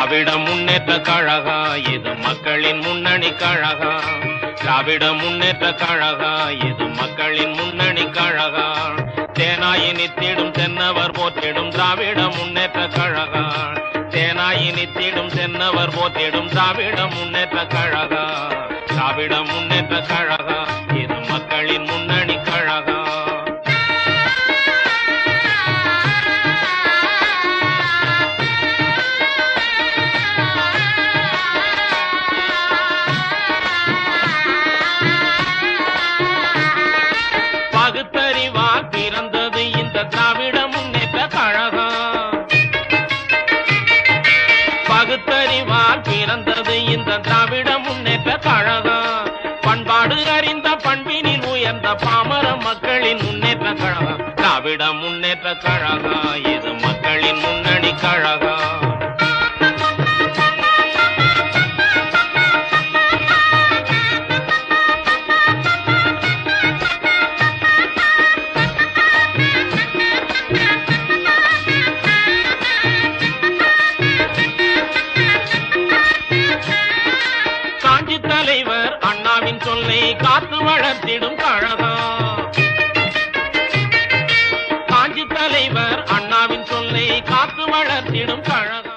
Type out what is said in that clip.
திராவிட முன்னேற்ற கழகா இது மக்களின் முன்னணி கழகா. திராவிட முன்னேற்ற கழகா இது மக்களின் முன்னணி கழகா. தேனாயி நித்திடும் தென்னவர் போற்றிடும் திராவிட முன்னேற்ற கழகா. தேனாயி நித்திடும் தென்னவர் போற்றிடும் திராவிட முன்னேற்ற கழகா. பகுத்தறிவால் பிறந்தது இந்த திராவிட முன்னேற்ற கழகம். பண்பாடு அறிந்த பண்பினில் உயர்ந்த பாமர மக்களின் முன்னேற்ற கழகம். திராவிட முன்னேற்ற கழகம் இது மக்களின் முன்னணி கழகம். தலைவர் அண்ணாவின் சொல்லை காத்து வளர்த்திடும் கழகம். காஞ்சி தலைவர் அண்ணாவின் சொல்லை காத்து வளர்த்திடும் கழகம்.